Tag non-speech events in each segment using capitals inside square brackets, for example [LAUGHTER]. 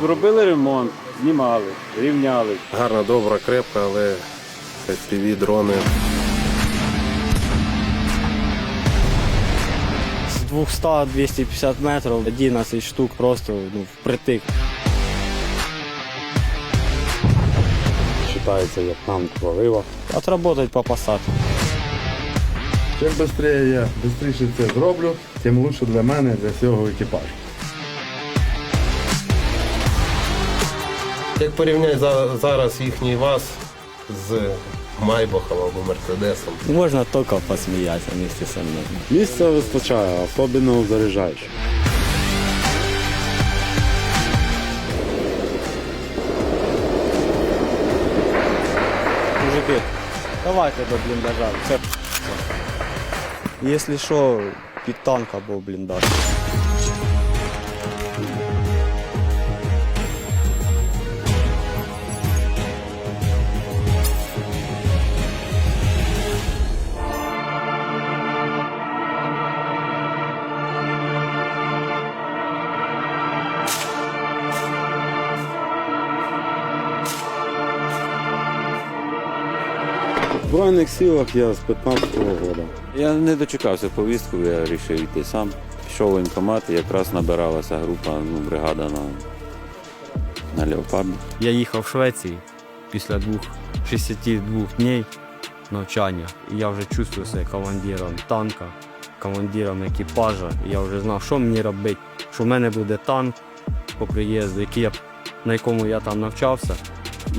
Зробили ремонт, знімали, рівняли. Гарна, добра, крепка, але FPV дрони. З 200-250 метрів 11 штук просто ну, впритик. Вважається як танк прорива. Отработать по посадці. Чим швидше я швидше це зроблю, тим краще для мене, для всього екіпажу. Як порівняти за- зараз їхній ВАЗ з Майбахом або Мерседесом. Можна тільки посміятися місті зі мною. Місця вистачає, особливо заряджаючи. Мужики, давайте до бліндажа. Якщо що, під танк або бліндаж. В Збройних силах я з 15-го року. Я не дочекався повістку, я вирішив йти сам. Пішов в воєнкомат, і якраз набиралася група, ну, бригада на, на леопарді. Я їхав в Швеції після двох 62 днів навчання. І я вже чувствую себе командиром танка, командиром екіпажа. І я вже знав, що мені робити, що в мене буде танк по приїзду, який я, на якому я там навчався.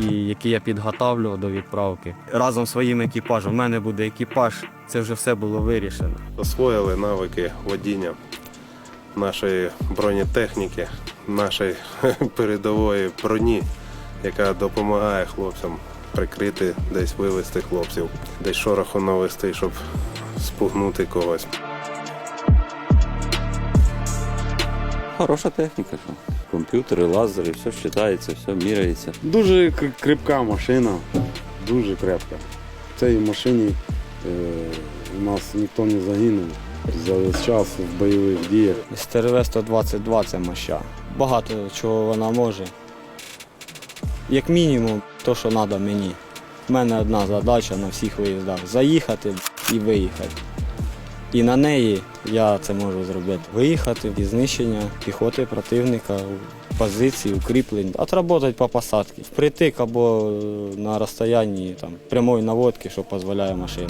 І який я підготавлював до відправки. Разом з своїм екіпажем. У мене буде екіпаж, це вже все було вирішено. Освоїли навики водіння нашої бронетехніки, нашої [LAUGHS] передової броні, яка допомагає хлопцям прикрити, десь вивести хлопців, десь шороху навести, щоб спугнути когось. Хороша техніка. Комп'ютери, лазери, все читається, все міряється. Дуже кр- крепка машина, дуже крепка. В цій машині е, у нас ніхто не загинув за весь час в бойових діях. СТРВ 122 це моща. Багато чого вона може. Як мінімум, то, що треба мені. У мене одна задача на всіх виїздах заїхати і виїхати. І на неї я це можу зробити. Виїхати і знищення піхоти противника, позицій, укріплень, отработати по посадці. Впритик або е, на розстоянні там, прямої наводки, що дозволяє машина.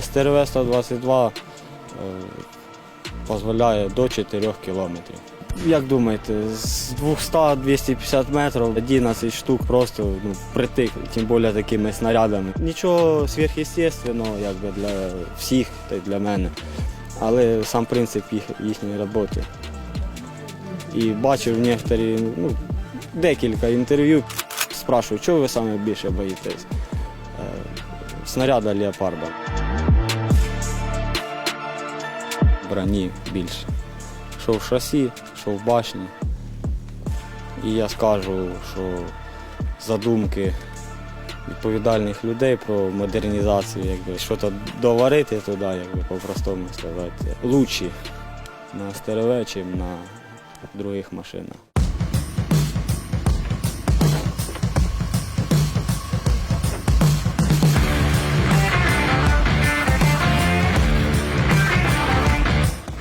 СТРВ 122 е, дозволяє до 4 кілометрів. Як думаєте, з 200-250 метрів 11 штук просто ну, впритик, тим більше такими снарядами. Нічого сверхъестественного якби для всіх та й для мене. Але сам принцип їх, їхньої роботи. І бачив некоторі, ну, декілька інтерв'ю, спрашиваю, чого ви саме більше боїтесь? Е, Снаряда леопарда. Броні більше. Що в шасі, що в башні. І я скажу, що задумки відповідальних людей про модернізацію, якби щось доварити туди, якби по-простому сказати, лучші на СТРВ, чим на других машинах.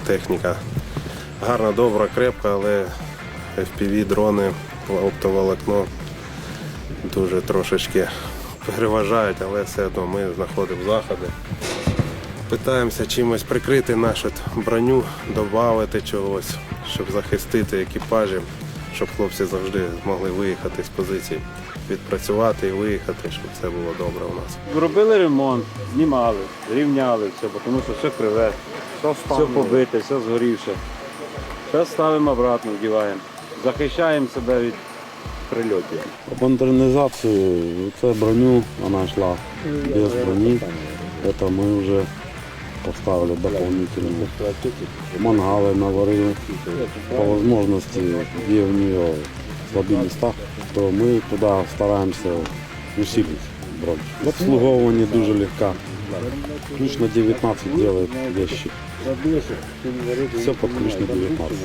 Техніка гарна, добра, крепка, але FPV дрони, оптоволокно дуже трошечки переважають, але все одно ми знаходимо заходи. Питаємося чимось прикрити нашу броню, додати чогось, щоб захистити екіпажі, щоб хлопці завжди змогли виїхати з позицій, відпрацювати і виїхати, щоб все було добре у нас. Зробили ремонт, знімали, рівняли все, тому що все криве, все побите, все згорівше. Зараз ставимо обратно, вдіваємо. Захищаємо себе від прильотів. По модернізації це броню вона йшла без броні. Це ми вже поставили дополнительно. Мангали наварили. По можливості, є в нього слабі міста, то ми туди стараємося усилити бронь. В обслуговуванні дуже легка. Ключ на 19 делает вещи. Все под ключ на 19.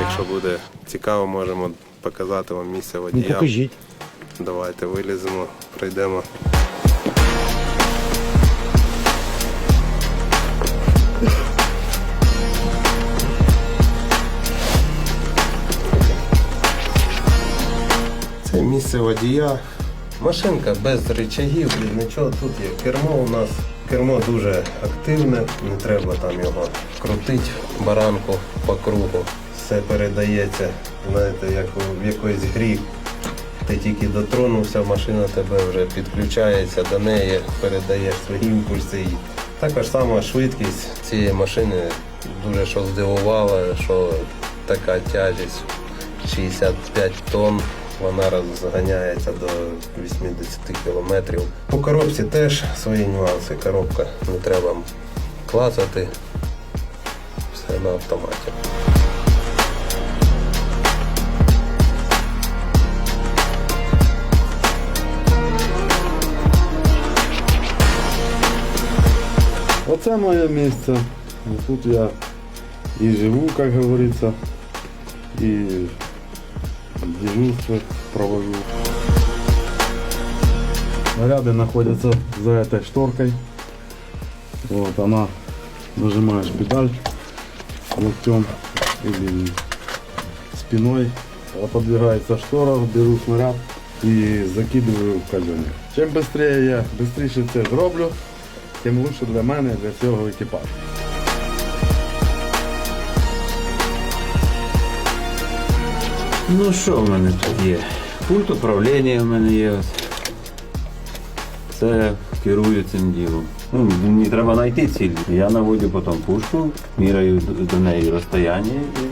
Якщо буде цікаво, можемо показати вам місце водія. покажіть. Давайте виліземо, пройдемо. Місце водія. Машинка без рычагів, нічого. Тут є кермо у нас. Кермо дуже активне, не треба там його крутити, баранку по кругу. Все передається, знаєте, як в якоїсь грі. Ти тільки дотронувся, машина тебе вже підключається до неї, передаєш свої імпульси. Також сама швидкість цієї машини дуже що здивувала, що така тяжість 65 тонн. Вона розганяється до 80 кілометрів. У коробці теж свої нюанси. Коробка не треба клацати. Все на автоматі. Оце моє місце. Тут я і живу, як говориться, і дежурство провожу. Снаряды находятся за этой шторкой. Вот она, нажимаешь педаль локтем или спиной, отодвигается штора, беру снаряд и закидываю в казенник. Чим швидше я швидше це зроблю, тим лучше для мене, для цього екіпажу. Ну що в мене тут є? Пульт управління в мене є. Це керую цим ділом. Ну, мені треба знайти ціль. Я наводю потім пушку, міряю до- до неї розстояння і,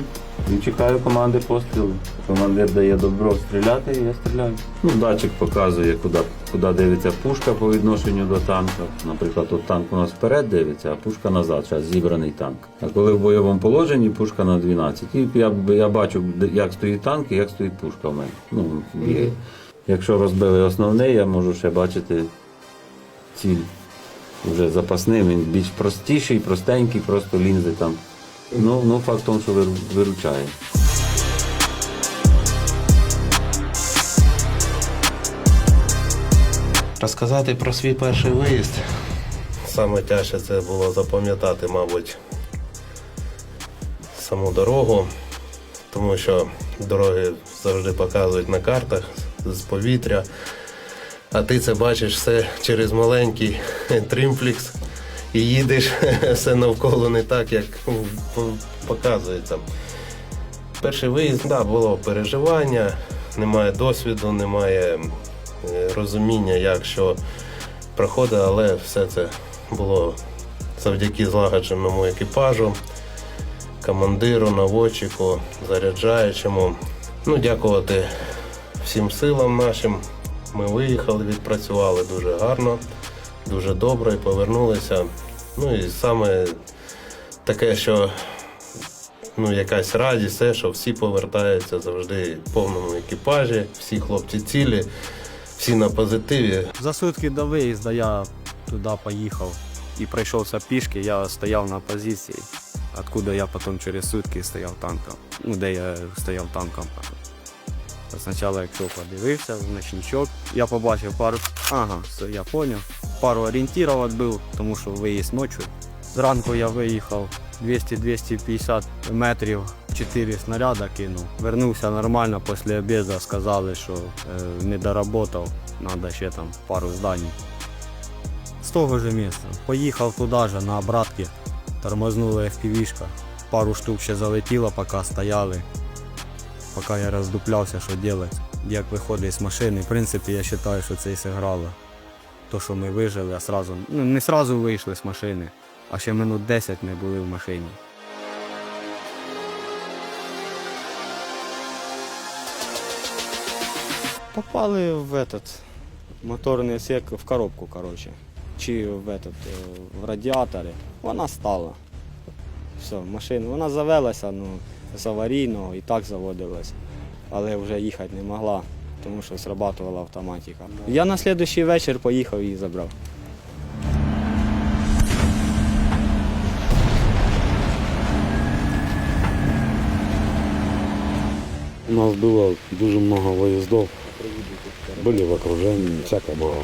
і чекаю команди пострілу. Командир дає добро стріляти, і я стріляю. Ну, датчик показує, куди, куди дивиться пушка по відношенню до танка. Наприклад, от танк у нас вперед дивиться, а пушка назад, зараз зібраний танк. А коли в бойовому положенні пушка на 12. І я, я бачу, як стоїть танк і як стоїть пушка в мене. Ну, бігає. Якщо розбили основний, я можу ще бачити ціль. Вже запасним, він більш простіший, простенький, просто лінзи там. Ну, ну факт в тому, що виручає. Розказати про свій перший виїзд. Саме тяжче це було запам'ятати, мабуть, саму дорогу, тому що дороги завжди показують на картах з повітря. А ти це бачиш все через маленький [LAUGHS] тримфлікс і їдеш [LAUGHS] все навколо не так, як показується. Перший виїзд, да, було переживання, немає досвіду, немає е, розуміння, як що проходить, але все це було завдяки злагодженому екіпажу, командиру, наводчику, заряджаючому. Ну, дякувати всім силам нашим. Ми виїхали, відпрацювали дуже гарно, дуже добре повернулися. Ну і саме таке, що ну, якась радість, те, що всі повертаються завжди в повному екіпажі, всі хлопці цілі, всі на позитиві. За сутки до виїзду я туди поїхав і пройшовся пішки, я стояв на позиції, откуда я потім через сутки стояв танком. Ну, де я стояв танком. Спочатку, якщо подивився в ночничок, я побачив пару. Ага, все, я зрозумів. Пару орієнтирів відбив, тому що виїзд ночі. Зранку я виїхав 200-250 метрів, 4 снаряда кинув. Вернувся нормально, після обіду сказали, що е, не доработав, треба ще там пару зданий. З того ж місця. Поїхав туди ж на обратки, тормознула FPV-шка. Пару штук ще залетіло, поки стояли. Поки я роздуплявся, що робити. Як виходить з машини, в принципі, я вважаю, що це і зіграло. То, що ми вижили, а сразу, ну не сразу вийшли з машини, а ще минут 10 не були в машині. Попали в этот моторний отсек, в коробку, короче. Чи в этот, е, в радіаторі. Вона стала. Все, машина, вона завелася, ну, з аварійного і так заводилась, але вже їхати не могла, тому що срабатувала автоматика. Я на наступний вечір поїхав і забрав. У нас было дуже много выездов. Были в окружении, всякое бывало.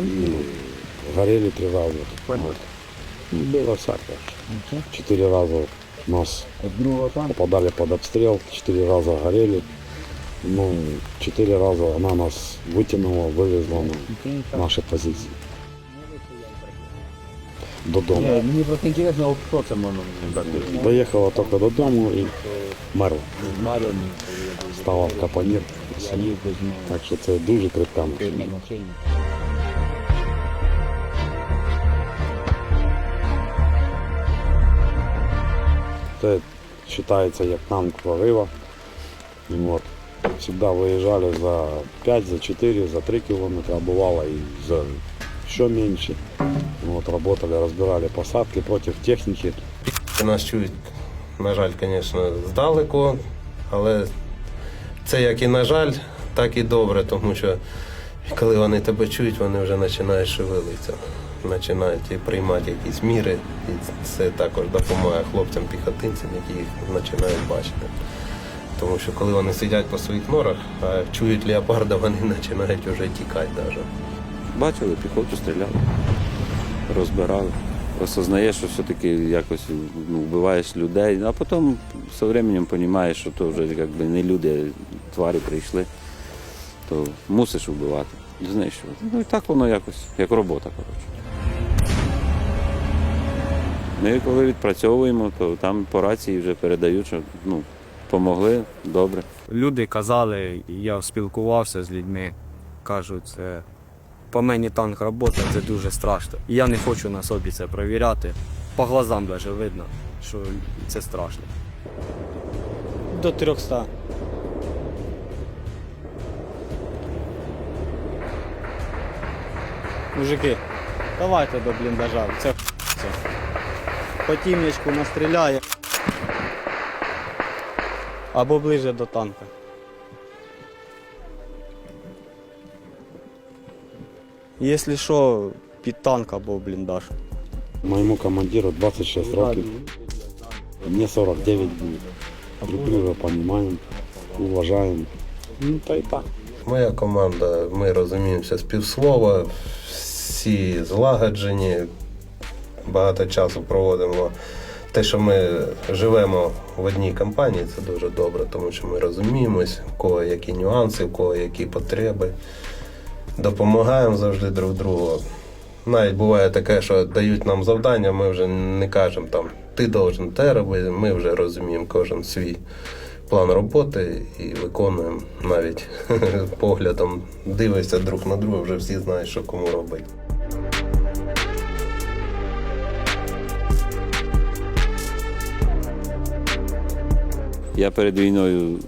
И горели три раза. Ну, Было всякое. Четыре раза нас попадали под обстрел, четыре раза горели. Ну, четыре раза она нас вытянула, вывезла на наши позиции. Додому. Мені просто інтересно, хто це можна дати? Доехала только до дому и мерла. Маріон, Стала в капонір. Саїв, Кузьма, Так що це дуже крепка машина. Максим. Це вважається як танк прорива. Всегда виїжджали за 5, за 4, за 3 кілометри, а бувало і за ще менше. Вот, работали, розбирали посадки проти техніки. Нас чують, на жаль, звісно, здалеку, але це як і на жаль, так і добре, тому що коли вони тебе чують, вони вже починають шевелитися, починають приймати якісь міри, і це також допомагає хлопцям-піхотинцям, які їх починають бачити. Тому що коли вони сидять по своїх норах, а чують леопарда, вони починають вже тікати навіть. Бачили, піхоту стріляли, розбирали. Осознаєш, що все-таки якось ну, вбиваєш людей, а потім з часом розумієш, що то вже якби не люди, а тварі прийшли, то мусиш вбивати, знищувати. Ну і так воно якось, як робота, коротше. Ми коли відпрацьовуємо, то там по рації вже передають, що ну, помогли, добре. Люди казали, я спілкувався з людьми, кажуть, це по мені танк працює, це дуже страшно. І я не хочу на собі це перевіряти. По глазам навіть видно, що це страшно. До 300. Мужики, давайте до бліндажа. Це це. По тім'ячку настріляє. Або ближе до танка. Якщо що, під танк або бліндаж. Моєму командиру 26 років, мені 49 днів. Друг друга розуміємо, уважаємо. Ну, та й так. Моя команда, ми розуміємося з півслова, всі злагоджені, багато часу проводимо. Те, що ми живемо в одній компанії, це дуже добре, тому що ми розуміємось, у кого які нюанси, у кого які потреби. Допомагаємо завжди друг другу. Навіть буває таке, що дають нам завдання, ми вже не кажемо там ти должен те робити, ми вже розуміємо кожен свій план роботи і виконуємо навіть [LAUGHS] поглядом, дивишся друг на друга, вже всі знають, що кому робити. Я перед війною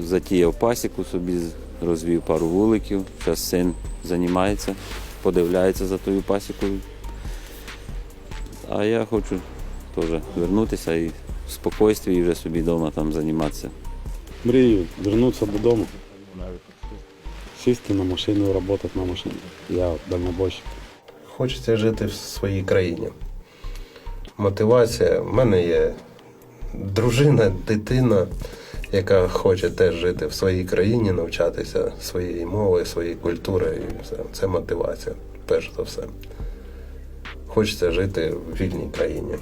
затіяв пасіку собі, розвів пару вуликів. Зараз син займається, подивляється за тою пасікою. А я хочу теж вернутися і в спокійстві вже собі вдома там займатися. Мрію вернутися додому. Сісти на машину і працювати на машині. Я дальнобойщик. Хочеться жити в своїй країні. Мотивація. В мене є дружина, дитина, яка хоче теж жити в своїй країні, навчатися своєї мови, своєї культури. І все. Це мотивація, перш за все. Хочеться жити в вільній країні.